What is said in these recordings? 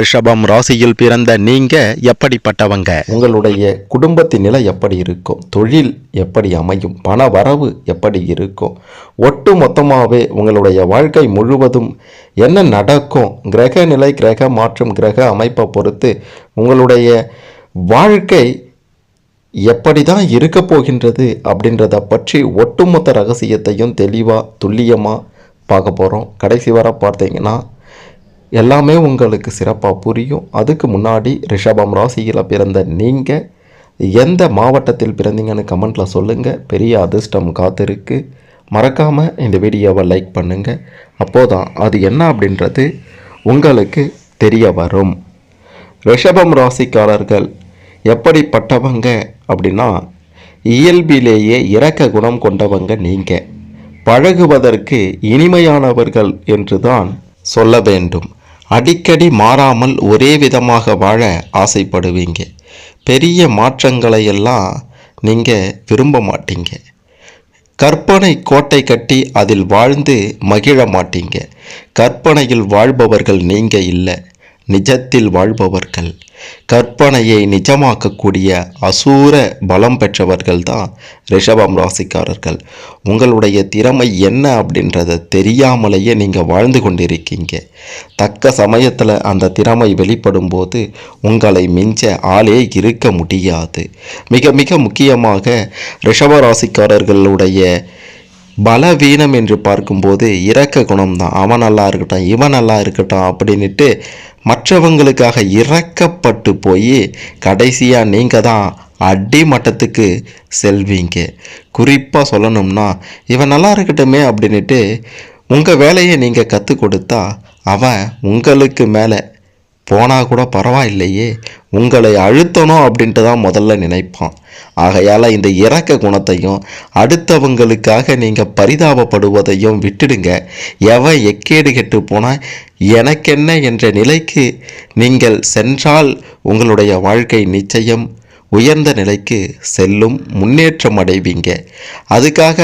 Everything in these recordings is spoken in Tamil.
ரிஷபம் ராசியில் பிறந்த நீங்க எப்படிப்பட்டவங்க? உங்களுடைய குடும்பத்தின் நிலை எப்படி இருக்கும்? தொழில் எப்படி அமையும்? பண வரவு எப்படி இருக்கும்? ஒட்டு மொத்தமாகவே உங்களுடைய வாழ்க்கை முழுவதும் என்ன நடக்கும்? கிரக நிலை கிரக மாற்றம் கிரக அமைப்பை பொறுத்து உங்களுடைய வாழ்க்கை எப்படி தான் இருக்க போகின்றது அப்படின்றத பற்றி ஒட்டுமொத்த ரகசியத்தையும் தெளிவாக துல்லியமாக பார்க்க போகிறோம் கடைசி வர பார்த்தீங்கன்னா எல்லாமே உங்களுக்கு சிறப்பாக புரியும். அதுக்கு முன்னாடி ரிஷபம் ராசியில் பிறந்த நீங்கள் எந்த மாவட்டத்தில் பிறந்தீங்கன்னு கமெண்ட்டில் சொல்லுங்கள் பெரிய அதிர்ஷ்டம் காத்திருக்கு. மறக்காமல் இந்த வீடியோவை லைக் பண்ணுங்கள் அப்போதான் அது என்ன அப்படின்றது உங்களுக்கு தெரிய வரும். ரிஷபம் ராசிக்காரர்கள் எப்படிப்பட்டவங்க அப்படின்னா இயல்பிலேயே இரக்க குணம் கொண்டவங்க நீங்கள் பழகுவதற்கு இனிமையானவர்கள் என்று தான் சொல்ல வேண்டும். அடிக்கடி மாறாமல் ஒரே விதமாக வாழ ஆசைப்படுவீங்க. பெரிய மாற்றங்களை எல்லாம் நீங்கள் விரும்ப மாட்டீங்க. கற்பனை கோட்டை கட்டி அதில் வாழ்ந்து மகிழ மாட்டீங்க. கற்பனையில் வாழ்பவர்கள் நீங்கள் இல்லை. நிஜத்தில் வாழ்பவர்கள். கற்பனையை நிஜமாக்கக்கூடிய அசூர பலம் பெற்றவர்கள் தான் ரிஷபம் ராசிக்காரர்கள். உங்களுடைய திறமை என்ன அப்படின்றத தெரியாமலேயே நீங்கள் வாழ்ந்து கொண்டிருக்கீங்க. தக்க சமயத்தில் அந்த திறமை வெளிப்படும் போது உங்களை மிஞ்ச ஆளே இருக்க முடியாது. மிக மிக முக்கியமாக ரிஷப ராசிக்காரர்களுடைய பலவீனம் என்று பார்க்கும்போது இரக்க குணம்தான். அவன் நல்லா இருக்கட்டும் இவன் நல்லா இருக்கட்டும் அப்படின்ட்டு மற்றவங்களுக்காக இறக்கப்பட்டு போய் கடைசியாக நீங்கள் தான் அடிமட்டத்துக்கு செல்வீங்க. குறிப்பாக சொல்லணும்னா இவன் நல்லா இருக்கட்டுமே அப்படின்ட்டு உங்கள் வேலையை நீங்கள் கற்றுக் கொடுத்தா அவன் உங்களுக்கு மேலே போனால் கூட பரவாயில்லையே உங்களை அழுத்தணும் அப்படின்ட்டு தான் முதல்ல நினைப்பான். ஆகையால் இந்த இறக்க குணத்தையும் அடுத்தவங்களுக்காக நீங்கள் பரிதாபப்படுவதையும் விட்டுடுங்க. எவன் எக்கேடு கெட்டு போனால் எனக்கென்ன என்ற நிலைக்கு நீங்கள் சென்றால் உங்களுடைய வாழ்க்கை நிச்சயம் உயர்ந்த நிலைக்கு செல்லும் முன்னேற்றம் அடைவீங்க. அதுக்காக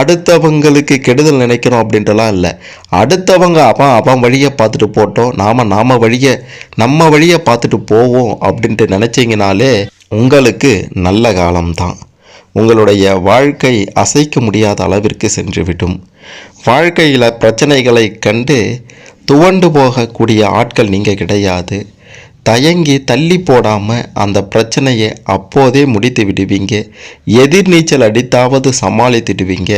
அடுத்தவங்களுக்கு கெடுதல் நினைக்கணும் அப்படின்றலாம் இல்லை. அடுத்தவங்க அவன் அவன் வழியை பார்த்துட்டு போட்டோம் நாம் நாம் வழியை நம்ம வழியை பார்த்துட்டு போவோம் அப்படின்ட்டு நினச்சிங்கனாலே உங்களுக்கு நல்ல காலம்தான். உங்களுடைய வாழ்க்கை அசைக்க முடியாத அளவிற்கு சென்றுவிடும். வாழ்க்கையில் பிரச்சனைகளை கண்டு துவண்டு போகக்கூடிய ஆட்கள் நீங்கள் கிடையாது. தயங்கி தள்ளி போடாமல் அந்த பிரச்சனையை அப்போதே முடித்து விடுவீங்க. எதிர்நீச்சல் அடித்தாவது சமாளித்துடுவீங்க.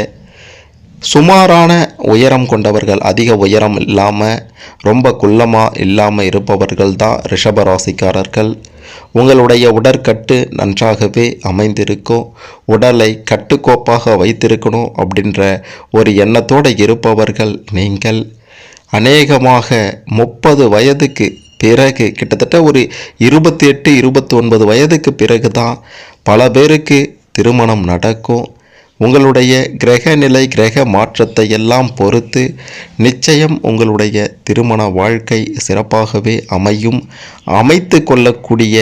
சுமாரான உயரம் கொண்டவர்கள் அதிக உயரம் இல்லாமல் ரொம்ப குள்ளமாக இல்லாமல் இருப்பவர்கள் தான் ரிஷபராசிக்காரர்கள். உங்களுடைய உடற்கட்டு நன்றாகவே அமைந்திருக்கும். உடலை கட்டுக்கோப்பாக வைத்திருக்கணும் அப்படின்ற ஒரு எண்ணத்தோடு இருப்பவர்கள் நீங்கள். அநேகமாக முப்பது வயதுக்கு பிறகு கிட்டத்தட்ட ஒரு இருபத்தி எட்டு இருபத்தி ஒன்பது வயதுக்கு பிறகு தான் பல பேருக்கு திருமணம் நடக்கும். உங்களுடைய கிரக நிலை கிரக மாற்றத்தை எல்லாம் பொறுத்து நிச்சயம் உங்களுடைய திருமண வாழ்க்கை சிறப்பாகவே அமையும். அமைத்து கொள்ளக்கூடிய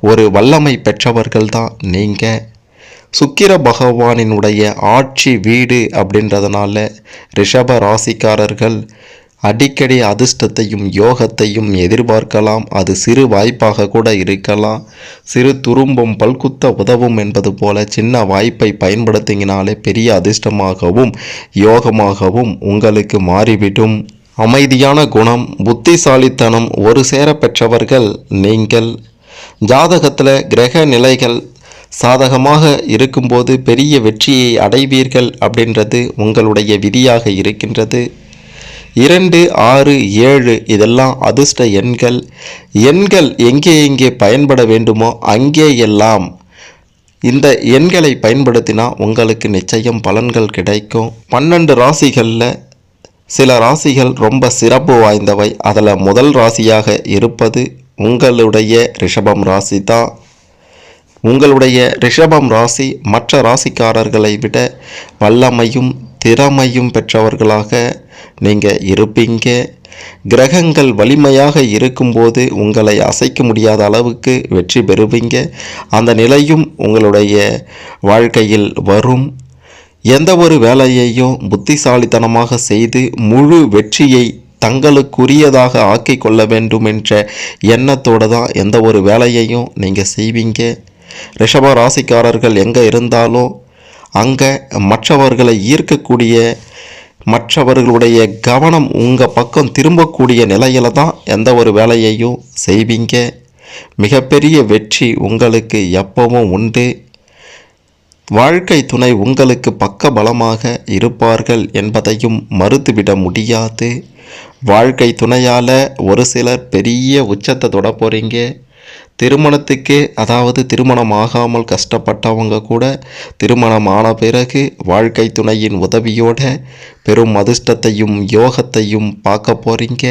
ஒரு வல்லமை பெற்றவர்கள் தான் நீங்கள் சுக்கிர பகவானினுடைய ஆட்சி வீடு அப்படின்றதுனால ரிஷப ராசிக்காரர்கள் அடிக்கடி அதிர்ஷ்டத்தையும் யோகத்தையும் எதிர்பார்க்கலாம். அது சிறு வாய்ப்பாக கூட இருக்கலாம். சிறு துரும்பும் பல்குத்த உதவும் என்பது போல சின்ன வாய்ப்பை பயன்படுத்தினாலே பெரிய அதிர்ஷ்டமாகவும் யோகமாகவும் உங்களுக்கு மாறிவிடும். அமைதியான குணம் புத்திசாலித்தனம் ஒரு சேர பெற்றவர்கள் நீங்கள். ஜாதகத்தில் கிரக நிலைகள் சாதகமாக இருக்கும்போது பெரிய வெற்றியை அடைவீர்கள் அப்படின்றது உங்களுடைய விதியாக இருக்கின்றது. இரண்டு ஆறு ஏழு இதெல்லாம் அதிர்ஷ்ட எண்கள். எண்கள் எங்கே எங்கே பயன்பட வேண்டுமோ அங்கே எல்லாம். இந்த எண்களை பயன்படுத்தினா உங்களுக்கு நிச்சயம் பலன்கள் கிடைக்கும். பன்னெண்டு ராசிகளில் சில ராசிகள் ரொம்ப சிறப்பு வாய்ந்தவை. அதில் முதல் ராசியாக இருப்பது உங்களுடைய ரிஷபம் ராசி தான் உங்களுடைய ரிஷபம் ராசி மற்ற ராசிக்காரர்களை விட வல்லமையும் திறமையும் பெற்றவர்களாக நீங்கள் இருப்பீங்க. கிரகங்கள் வலிமையாக இருக்கும்போது உங்களை அசைக்க முடியாத அளவுக்கு வெற்றி பெறுவீங்க. அந்த நிலையும் உங்களுடைய வாழ்க்கையில் வரும். எந்த ஒரு வேலையையும் புத்திசாலித்தனமாக செய்து முழு வெற்றியை தங்களுக்குரியதாக ஆக்கி கொள்ள வேண்டும் என்ற எண்ணத்தோடு தான் எந்த ஒரு வேலையையும் நீங்கள் செய்வீங்க. ரிஷப ராசிக்காரர்கள் எங்கே இருந்தாலும் அங்கே மற்றவர்களை ஈர்க்கக்கூடிய மற்றவர்களுடைய கவனம் உங்கள் பக்கம் திரும்பக்கூடிய நிலையில தான் எந்த ஒரு வேலையையும் செய்வீங்க. மிகப்பெரிய வெற்றி உங்களுக்கு எப்பவும் உண்டு. வாழ்க்கை துணை உங்களுக்கு பக்க பலமாக இருப்பார்கள் என்பதையும் மறுத்துவிட முடியாது. வாழ்க்கை துணையால் ஒரு சிலர் பெரிய உச்சத்தை தொட போகிறீங்க திருமணத்துக்கே அதாவது திருமணம் ஆகாமல் கஷ்டப்பட்டவங்க கூட திருமணம் ஆன பிறகு வாழ்க்கை துணையின் உதவியோட பெரும் அதிர்ஷ்டத்தையும் யோகத்தையும் பார்க்க போகிறீங்க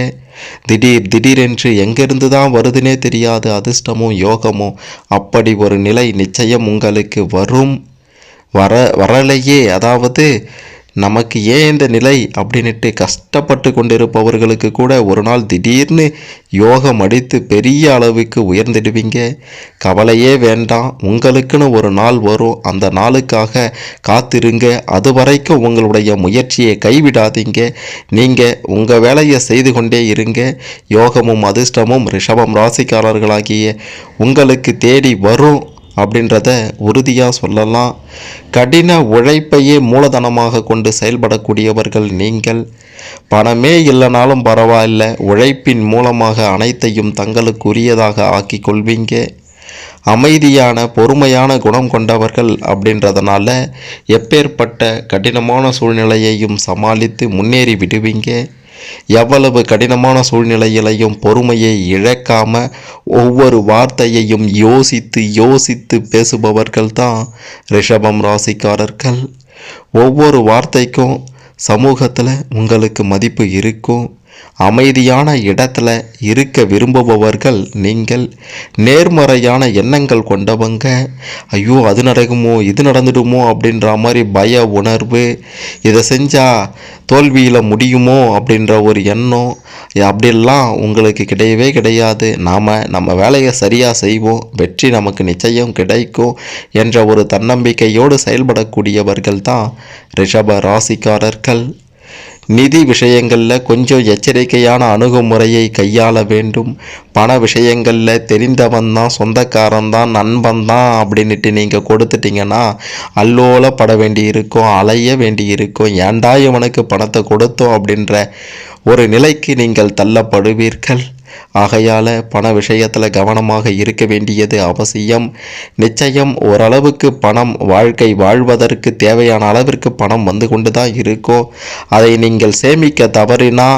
திடீர் திடீரென்று எங்கேருந்து தான் வருதுன்னே தெரியாது அதிர்ஷ்டமும் யோகமும் அப்படி ஒரு நிலை நிச்சயம் உங்களுக்கு வரும். வர வரலையே அதாவது நமக்கு ஏன் இந்த நிலை அப்படின்ட்டு கஷ்டப்பட்டு கொண்டிருப்பவர்களுக்கு கூட ஒரு நாள் திடீர்னு யோகம் அடித்து பெரிய அளவுக்கு உயர்ந்திடுவீங்க. கவலையே வேண்டாம். உங்களுக்குன்னு ஒரு நாள் வரும். அந்த நாளுக்காக காத்திருங்க. அது வரைக்கும் உங்களுடைய முயற்சியை கைவிடாதீங்க. நீங்கள் உங்கள் வேலையை செய்து கொண்டே இருங்க. யோகமும் அதிர்ஷ்டமும் ரிஷபம் ராசிக்காரர்களாகிய உங்களுக்கு தேடி வரும். அப்படின்றத உறுதியாக சொல்லலாம். கடின உழைப்பையே மூலதனமாக கொண்டு செயல்படக்கூடியவர்கள் நீங்கள். பணமே இல்லைனாலும் பரவாயில்ல உழைப்பின் மூலமாக அனைத்தையும் தங்களுக்குரியதாக ஆக்கி கொள்வீங்க. அமைதியான பொறுமையான குணம் கொண்டவர்கள் அப்படின்றதுனால எப்பேற்பட்ட கடினமான சூழ்நிலையையும் சமாளித்து முன்னேறி விடுவீங்க. எவ்வளவு கடினமான சூழ்நிலையிலையும் பொறுமையை இழக்காம ஒவ்வொரு வார்த்தையையும் யோசித்து யோசித்து பேசுபவர்கள் தான் ரிஷபம் ராசிக்காரர்கள். ஒவ்வொரு வார்த்தைக்கும் சமூகத்தில் உங்களுக்கு மதிப்பு இருக்கும். அமைதியான இடத்துல இருக்க விரும்புபவர்கள் நீங்கள் நேர்மறையான எண்ணங்கள் கொண்டவங்க. ஐயோ அது நடக்குமோ இது நடந்துடுமோ அப்படின்ற மாதிரி பய உணர்வு இதை செஞ்சால் தோல்வியில் முடியுமோ அப்படின்ற ஒரு எண்ணம் அப்படிலாம் உங்களுக்கு கிடையவே கிடையாது. நாம் நம்ம வேலையை சரியாக செய்வோம் வெற்றி நமக்கு நிச்சயம் கிடைக்கும் என்ற ஒரு தன்னம்பிக்கையோடு செயல்படக்கூடியவர்கள் தான் ரிஷப ராசிக்காரர்கள். நிதி விஷயங்களில் கொஞ்சம் எச்சரிக்கையான அணுகுமுறையை கையாள வேண்டும். பண விஷயங்களில் தெரிந்தவன் தான் சொந்தக்காரன் தான் நண்பன் தான் அப்படின்ட்டு நீங்கள் கொடுத்துட்டிங்கன்னா அல்லோலப்பட வேண்டியிருக்கும் அலைய வேண்டியிருக்கும். ஏன்டா இவனுக்கு பணத்தை கொடுத்தோம் அப்படின்ற ஒரு நிலைக்கு நீங்கள் தள்ளப்படுவீர்கள்? ஆகையால் பண விஷயத்தில் கவனமாக இருக்க வேண்டியது அவசியம். நிச்சயம் ஓரளவுக்கு பணம் வாழ்க்கை வாழ்வதற்கு தேவையான அளவிற்கு பணம் வந்து கொண்டு தான் இருக்கும் அதை நீங்கள் சேமிக்க தவறினா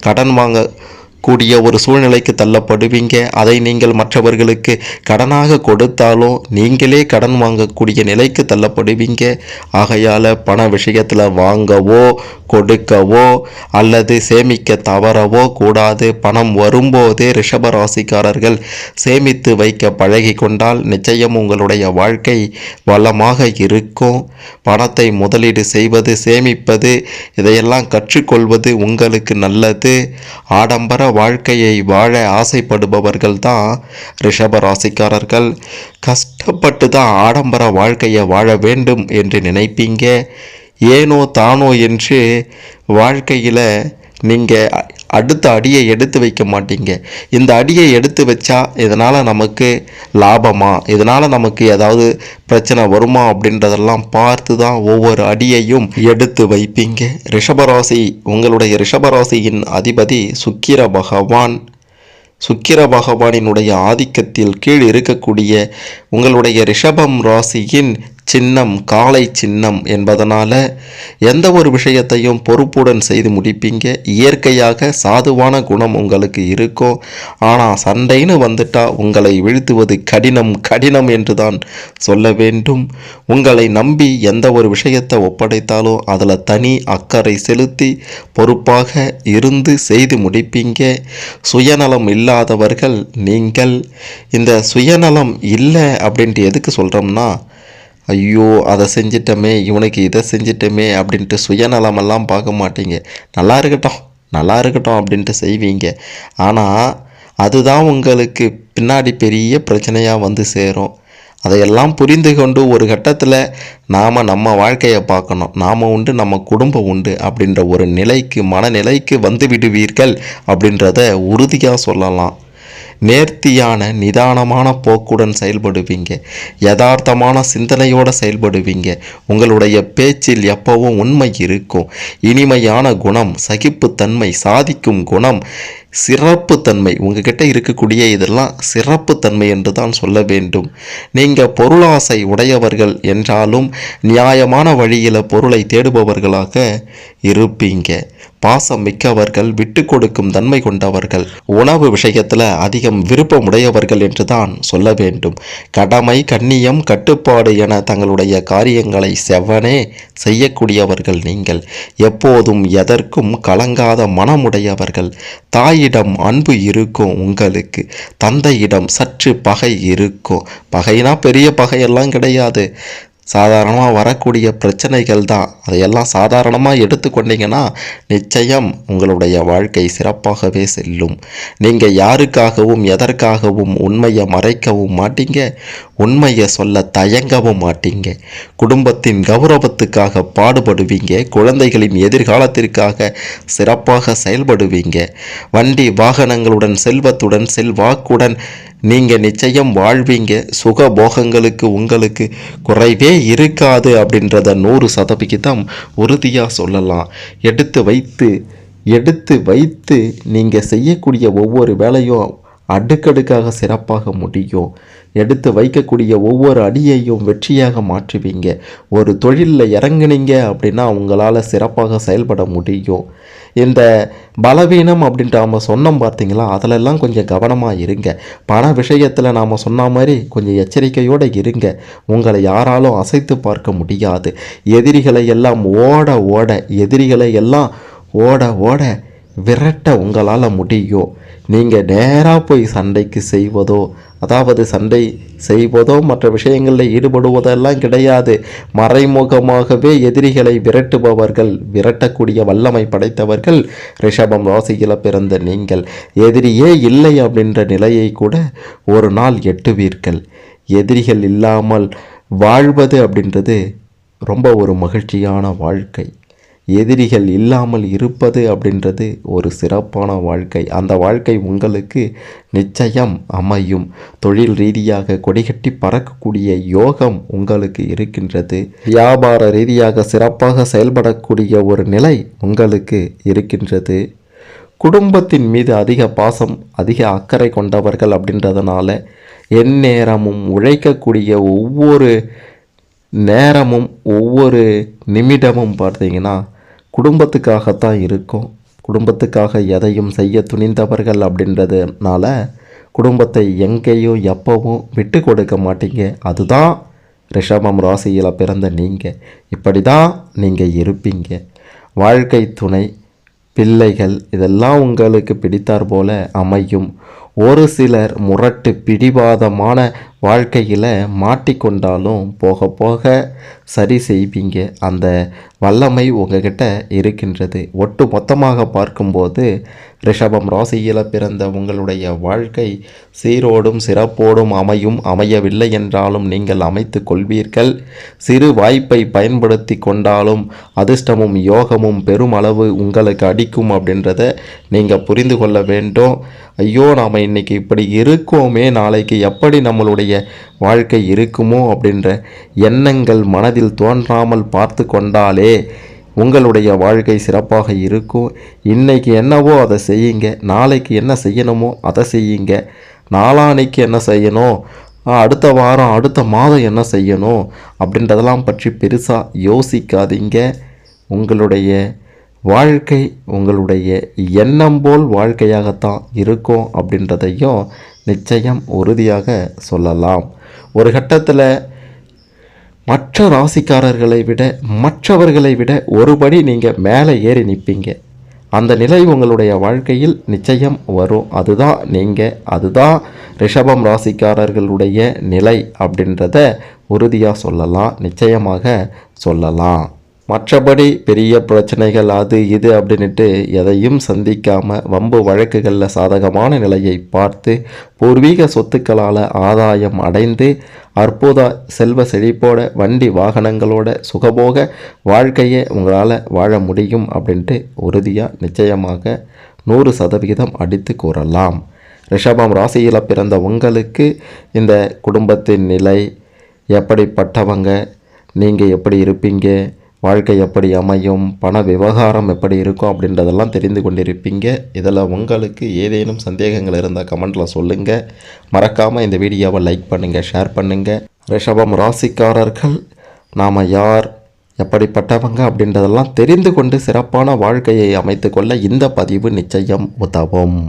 கடன் வாங்க கூடிய ஒரு சூழ்நிலைக்கு தள்ளப்படுவீங்க. அதை நீங்கள் மற்றவர்களுக்கு கடனாக கொடுத்தாலும் நீங்களே கடன் வாங்கக்கூடிய நிலைக்கு தள்ளப்படுவீங்க. ஆகையால் பண விஷயத்தில் வாங்கவோ கொடுக்கவோ அல்லது சேமிக்க தவறவோ கூடாது. பணம் வரும்போதே ரிஷப ராசிக்காரர்கள் சேமித்து வைக்க பழகி கொண்டால் நிச்சயம் உங்களுடைய வாழ்க்கை வளமாக இருக்கும். பணத்தை முதலீடு செய்வது சேமிப்பது இதையெல்லாம் கற்றுக்கொள்வது உங்களுக்கு நல்லது. ஆடம்பர வாழ்க்கையை வாழ ஆசைப்படுபவர்கள் தான் ரிஷப ராசிக்காரர்கள் கஷ்டப்பட்டு தான் ஆடம்பர வாழ்க்கையை வாழ வேண்டும் என்று நினைப்பீங்க. ஏனோ தானோ என்று வாழ்க்கையில் நீங்கள் அடுத்த அடியை எடுத்து வைக்க மாட்டீங்க. இந்த அடியை எடுத்து வச்சா இதனால் நமக்கு லாபமா? இதனால் நமக்கு ஏதாவது பிரச்சனை வருமா? அப்படின்றதெல்லாம் பார்த்து தான் ஒவ்வொரு அடியையும் எடுத்து வைப்பீங்க. ரிஷபராசி உங்களுடைய ரிஷபராசியின் அதிபதி சுக்கிர பகவான். சுக்கிர பகவானினுடைய ஆதிக்கத்தில் கீழ் இருக்கக்கூடிய உங்களுடைய ரிஷபம் ராசியின் சின்னம் காலை சின்னம் என்பதனால் எந்த ஒரு விஷயத்தையும் பொறுப்புடன் செய்து முடிப்பீங்க? இயற்கையாக சாதுவான குணம் உங்களுக்கு இருக்கும் ஆனால் சண்டைன்னு வந்துட்டால் உங்களை வீழ்த்துவது கடினம் கடினம் என்று தான் சொல்ல வேண்டும். உங்களை நம்பி எந்த ஒரு விஷயத்தை ஒப்படைத்தாலும் அதில் தனி அக்கறை செலுத்தி பொறுப்பாக இருந்து செய்து முடிப்பீங்க. சுயநலம் இல்லாதவர்கள் நீங்கள். இந்த சுயநலம் இல்லை அப்படின்ட்டு எதுக்கு சொல்கிறோம்னா ஐயோ அதை செஞ்சிட்டமே இவனுக்கு இதை செஞ்சிட்டமே அப்படின்ட்டு சுயநலமெல்லாம் பார்க்க மாட்டீங்க. நல்லா இருக்கட்டும் நல்லா இருக்கட்டும் அப்படின்ட்டு செய்வீங்க. ஆனால் அதுதான் உங்களுக்கு பின்னாடி பெரிய பிரச்சனையாக வந்து சேரும். அதையெல்லாம் புரிந்து கொண்டு ஒரு கட்டத்தில் நாம் நம்ம வாழ்க்கையை பார்க்கணும். நாம் உண்டு நம்ம குடும்பம் உண்டு அப்படின்ற ஒரு நிலைக்கு மனநிலைக்கு வந்து விடுவீர்கள் அப்படின்றத உறுதியாக சொல்லலாம். நேர்த்தியான நிதானமான போக்குடன் செயல்படுவீங்க. யதார்த்தமான சிந்தனையோடு செயல்படுவீங்க. உங்களுடைய பேச்சில் எப்பவும் உண்மை இருக்கும். இனிமையான குணம் சகிப்புத்தன்மை சாதிக்கும் குணம் சிறப்புத்தன்மை உங்ககிட்ட இருக்கக்கூடிய இதெல்லாம் சிறப்புத்தன்மை என்று தான் சொல்ல வேண்டும். நீங்கள் பொருளாசை உடையவர்கள் என்றாலும் நியாயமான வழியில் பொருளை தேடுபவர்களாக இருப்பீங்க. பாசம் மிக்கவர்கள் விட்டு கொடுக்கும் தன்மை கொண்டவர்கள் உணவு விஷயத்தில் அதிகம் விருப்பம் உடையவர்கள் என்று தான் சொல்ல வேண்டும். கடமை கண்ணியம் கட்டுப்பாடு என தங்களுடைய காரியங்களை செவ்வனே செய்யக்கூடியவர்கள் நீங்கள். எப்போதும் எதற்கும் கலங்காத மனமுடையவர்கள். தாயிடம் அன்பு இருக்கும் உங்களுக்கு. தந்தையிடம் சற்று பகை இருக்கும். பகைனா பெரிய பகையெல்லாம் கிடையாது. சாதாரணமாக வரக்கூடிய பிரச்சனைகள் தான். அதையெல்லாம் சாதாரணமாக எடுத்துக்கொண்டீங்கன்னா நிச்சயம் உங்களுடைய வாழ்க்கை சிறப்பாகவே செல்லும். நீங்கள் யாருக்காகவும் எதற்காகவும் உண்மையை மறைக்கவும் மாட்டீங்க. உண்மையை சொல்ல தயங்கவும் மாட்டீங்க. குடும்பத்தின் கௌரவத்துக்காக பாடுபடுவீங்க. குழந்தைகளின் எதிர்காலத்திற்காக சிறப்பாக செயல்படுவீங்க. வண்டி வாகனங்களுடன் செல்வத்துடன் செல்வாக்குடன் நீங்கள் நிச்சயம் வாழ்வீங்க. சுக போகங்களுக்கு உங்களுக்கு குறைவே இருக்காது அப்படின்றத நூறு சதவிகிதம் உறுதியாக சொல்லலாம். எடுத்து வைத்து எடுத்து வைத்து நீங்கள் செய்யக்கூடிய ஒவ்வொரு வேலையும் அடுக்கடுக்காக சிறப்பாக முடியும். எடுத்து வைக்கக்கூடிய ஒவ்வொரு அடியையும் வெற்றியாக மாற்றுவீங்க. ஒரு தொழிலில் இறங்குனீங்க அப்படின்னா உங்களால் சிறப்பாக செயல்பட முடியும். இந்த பலவீனம் அப்படின்ட்டு நாம் சொன்னோம் பார்த்தீங்களா? அதிலெல்லாம் கொஞ்சம் கவனமாக இருங்க. பண விஷயத்தில் நாம் சொன்ன மாதிரி கொஞ்சம் எச்சரிக்கையோடு இருங்க. உங்களை யாராலும் அசைத்து பார்க்க முடியாது. எதிரிகளை எல்லாம் ஓட ஓட எதிரிகளை எல்லாம் ஓட ஓட விரட்ட உங்களால் முடியும். நீங்கள் நேராக போய் சண்டைக்கு செய்வதோ அதாவது சண்டை செய்வதோ மற்ற விஷயங்களில் ஈடுபடுவதெல்லாம் கிடையாது. மறைமுகமாகவே எதிரிகளை விரட்டுபவர்கள் விரட்டக்கூடிய வல்லமை படைத்தவர்கள் ரிஷபம் ராசியில் பிறந்த நீங்கள். எதிரியே இல்லை அப்படின்ற நிலையை கூட ஒரு நாள் எட்டுவீர்கள். எதிரிகள் இல்லாமல் வாழ்வது அப்படின்றது ரொம்ப ஒரு மகிழ்ச்சியான வாழ்க்கை. எதிரிகள் இல்லாமல் இருப்பது அப்படின்றது ஒரு சிறப்பான வாழ்க்கை. அந்த வாழ்க்கை உங்களுக்கு நிச்சயம் அமையும். தொழில் ரீதியாக கொடிகட்டி பறக்கக்கூடிய யோகம் உங்களுக்கு இருக்கின்றது. வியாபார ரீதியாக சிறப்பாக செயல்படக்கூடிய ஒரு நிலை உங்களுக்கு இருக்கின்றது. குடும்பத்தின் மீது அதிக பாசம் அதிக அக்கறை கொண்டவர்கள் அப்படின்றதுனால எந்நேரமும் உழைக்கக்கூடிய ஒவ்வொரு நேரமும் ஒவ்வொரு நிமிடமும் பார்த்தீங்கன்னா குடும்பத்துக்காகத்தான் இருக்கும். குடும்பத்துக்காக எதையும் செய்ய துணிந்தவர்கள் அப்படின்றதுனால குடும்பத்தை எங்கேயும் எப்பவும் விட்டு கொடுக்க மாட்டீங்க. அதுதான் ரிஷபம் ராசியில் பிறந்த நீங்கள் இப்படி தான் நீங்கள் இருப்பீங்க. வாழ்க்கை துணை பிள்ளைகள் இதெல்லாம் உங்களுக்கு பிடித்தார் போல அமையும். ஒரு சிலர் முரட்டு பிடிவாதமான வாழ்க்கையில் மாட்டிக்கொண்டாலும் போக போக சரி செய்வீங்க. அந்த வல்லமை உங்ககிட்ட இருக்கின்றது. ஒட்டு மொத்தமாக பார்க்கும்போது ரிஷபம் ராசியில் பிறந்த உங்களுடைய வாழ்க்கை சீரோடும் சிறப்போடும் அமையும் அமையவில்லை என்றாலும் நீங்கள் அமைத்து கொள்வீர்கள். சிறு வாய்ப்பை பயன்படுத்தி கொண்டாலும் அதிர்ஷ்டமும் யோகமும் பெருமளவு உங்களுக்கு அடிக்கும் அப்படின்றத நீங்கள் புரிந்து கொள்ள வேண்டும். ஐயோ நாம் இன்னைக்கு இப்படி இருக்கோமே நாளைக்கு எப்படி நம்மளுடைய வாழ்க்கை இருக்குமோ அப்படின்ற எண்ணங்கள் மனதில் தோன்றாமல் பார்த்து கொண்டாலே உங்களுடைய வாழ்க்கை சிறப்பாக இருக்கும். இன்னைக்கு என்னவோ அதை செய்யுங்க. நாளைக்கு என்ன செய்யணுமோ அதை செய்யுங்க. நாளானைக்கு என்ன செய்யணும்? அடுத்த வாரம் அடுத்த மாதம் என்ன செய்யணும்? அப்படின்றதெல்லாம் பற்றி பெருசாக யோசிக்காதீங்க. உங்களுடைய வாழ்க்கை உங்களுடைய எண்ணம் போல் வாழ்க்கையாகத்தான் இருக்கும் அப்படின்றதையும் நிச்சயம் உறுதியாக சொல்லலாம். ஒரு கட்டத்தில் மற்ற ராசிக்காரர்களை விட மற்றவர்களை விட ஒருபடி நீங்கள் மேலே ஏறி நிற்பீங்க அந்த நிலை உங்களுடைய வாழ்க்கையில் நிச்சயம் வரும். அதுதான் நீங்கள் அதுதான் ரிஷபம் ராசிக்காரர்களுடைய நிலை அப்படின்றத உறுதியாக சொல்லலாம் நிச்சயமாக சொல்லலாம். மற்றபடி பெரிய பிரச்சனைகள் அது இது அப்படின்ட்டு எதையும் சந்திக்காமல் வம்பு வழக்குகளில் சாதகமான நிலையை பார்த்து பூர்வீக சொத்துக்களால் ஆதாயம் அடைந்து அற்புத செல்வ செழிப்போட வண்டி வாகனங்களோட சுகபோக வாழ்க்கையை உங்களால் வாழ முடியும் அப்படின்ட்டு உறுதியாக நிச்சயமாக நூறு சதவிகிதம் அடித்து கூறலாம். ரிஷபம் ராசியில் பிறந்த உங்களுக்கு இந்த குடும்பத்தின் நிலை எப்படிப்பட்டவங்க? நீங்கள் எப்படி இருப்பீங்க? வாழ்க்கை எப்படி அமையும் பண விவகாரம் எப்படி இருக்கும் அப்படின்றதெல்லாம் தெரிந்து கொண்டிருப்பீங்க. இதில் உங்களுக்கு ஏதேனும் சந்தேகங்கள் இருந்தால் கமெண்ட்டில் சொல்லுங்கள் மறக்காமல் இந்த வீடியோவை லைக் பண்ணுங்கள் ஷேர் பண்ணுங்கள் ரிஷபம் ராசிக்காரர்கள் நாம் யார் எப்படிப்பட்டவங்க அப்படின்றதெல்லாம் தெரிந்து கொண்டு சிறப்பான வாழ்க்கையை அமைத்துக்கொள்ள இந்த பதிவு நிச்சயம் உதவும்.